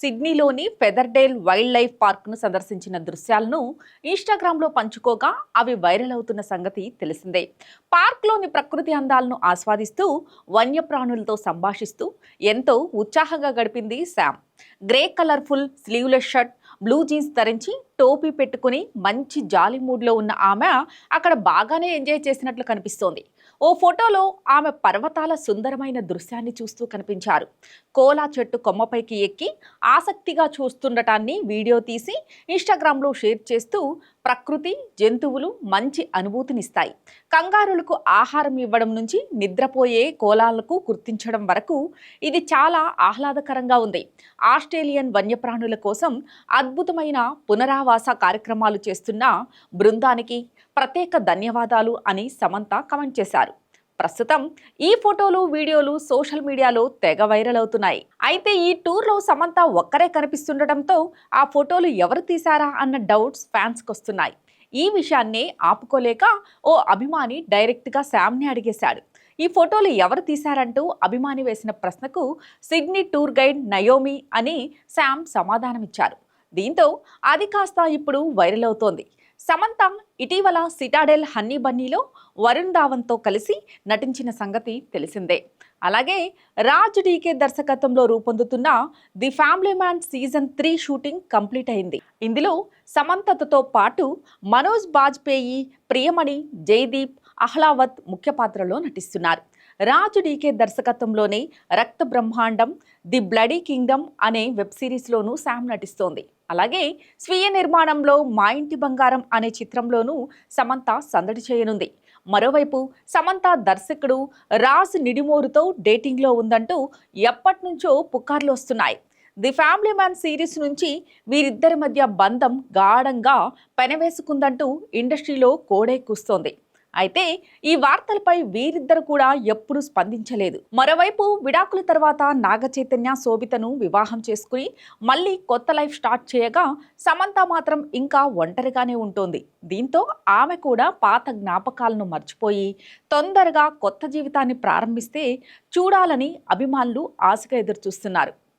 సిడ్నీలోని ఫెదర్డేల్ wild life పార్క్ను సందర్శించిన దృశ్యాలను ఇన్స్టాగ్రామ్లో పంచుకోగా అవి వైరల్ అవుతున్న సంగతి తెలిసిందే. పార్క్లోని ప్రకృతి అందాలను ఆస్వాదిస్తూ వన్యప్రాణులతో సంభాషిస్తూ ఎంతో ఉత్సాహంగా గడిపింది Sam. Grey colourful sleeveless shirt blue jeans ధరించి టోపీ పెట్టుకుని మంచి జాలి మూడ్లో ఉన్న ఆమె అక్కడ బాగానే ఎంజాయ్ చేసినట్లు కనిపిస్తోంది. ఓ ఫోటోలో ఆమె పర్వతాల సుందరమైన దృశ్యాన్ని చూస్తూ కనిపించారు. కోలా చెట్టు కొమ్మపైకి ఎక్కి ఆసక్తిగా చూస్తుండటాన్ని వీడియో తీసి ఇన్స్టాగ్రామ్లో షేర్ చేస్తూ ప్రకృతి జంతువులు మంచి అనుభూతినిస్తాయి. కంగారులకు ఆహారం ఇవ్వడం నుంచి నిద్రపోయే కోలాలకు గుర్తించడం వరకు ఇది చాలా ఆహ్లాదకరంగా ఉంది. ఆస్ట్రేలియన్ వన్యప్రాణుల కోసం అద్భుతమైన పునరావాస కార్యక్రమాలు చేస్తున్న బృందానికి ప్రత్యేక ధన్యవాదాలు అని సమంత కమెంట్ చేశారు. ప్రస్తుతం ఈ ఫోటోలు వీడియోలు సోషల్ మీడియాలో తెగ వైరల్ అవుతున్నాయి. అయితే ఈ టూర్లో సమంత ఒక్కరే కనిపిస్తుండటంతో ఆ ఫోటోలు ఎవరు తీశారా అన్న డౌట్స్ ఫ్యాన్స్కి వస్తున్నాయి. ఈ విషయాన్నే ఆపుకోలేక ఓ అభిమాని డైరెక్ట్గా శామ్ని అడిగేశాడు. ఈ ఫోటోలు ఎవరు తీశారంటూ అభిమాని వేసిన ప్రశ్నకు సిడ్నీ టూర్ గైడ్ నయోమి అని శామ్ సమాధానమిచ్చారు. దీంతో అది కాస్త ఇప్పుడు వైరల్ అవుతోంది. సమంత ఇటీవల సిటాడెల్ హన్నీ బన్నీలో వరుణ్ ధావన్తో కలిసి నటించిన సంగతి తెలిసిందే. అలాగే రాజ్ డీకే దర్శకత్వంలో రూపొందుతున్న the family man season three shooting complete అయింది. ఇందులో సమంతతో పాటు మనోజ్ బాజ్పేయి ప్రియమణి జయదీప్ అహ్లావత్ ముఖ్య పాత్రలో నటిస్తున్నారు. రాజు DK దర్శకత్వంలోనే Rakta Brahmandam the bloody kingdom అనే వెబ్ సిరీస్లోనూ శామ్ నటిస్తోంది. అలాగే స్వీయ నిర్మాణంలో మా ఇంటి బంగారం అనే చిత్రంలోనూ సమంత సందడి చేయనుంది. మరోవైపు సమంత దర్శకుడు రాజ్ నిడిమోరుతో డేటింగ్లో ఉందంటూ ఎప్పటినుంచో పుకార్లు వస్తున్నాయి. ది ఫ్యామిలీ మ్యాన్ సిరీస్ నుంచి వీరిద్దరి మధ్య బంధం గాఢంగా పెనవేసుకుందంటూ ఇండస్ట్రీలో కోడెక్కుస్తోంది అయితే ఈ వార్తలపై వీరిద్దరు కూడా ఎప్పుడూ స్పందించలేదు. మరోవైపు విడాకుల తర్వాత నాగ చైతన్య శోభితను వివాహం చేసుకుని మళ్ళీ కొత్త లైఫ్ స్టార్ట్ చేయగా సమంత మాత్రం ఇంకా ఒంటరిగానే ఉంటుంది. దీంతో ఆమె కూడా పాత జ్ఞాపకాలను మర్చిపోయి తొందరగా కొత్త జీవితాన్ని ప్రారంభిస్తే చూడాలని అభిమానులు ఆశగా ఎదురుచూస్తున్నారు.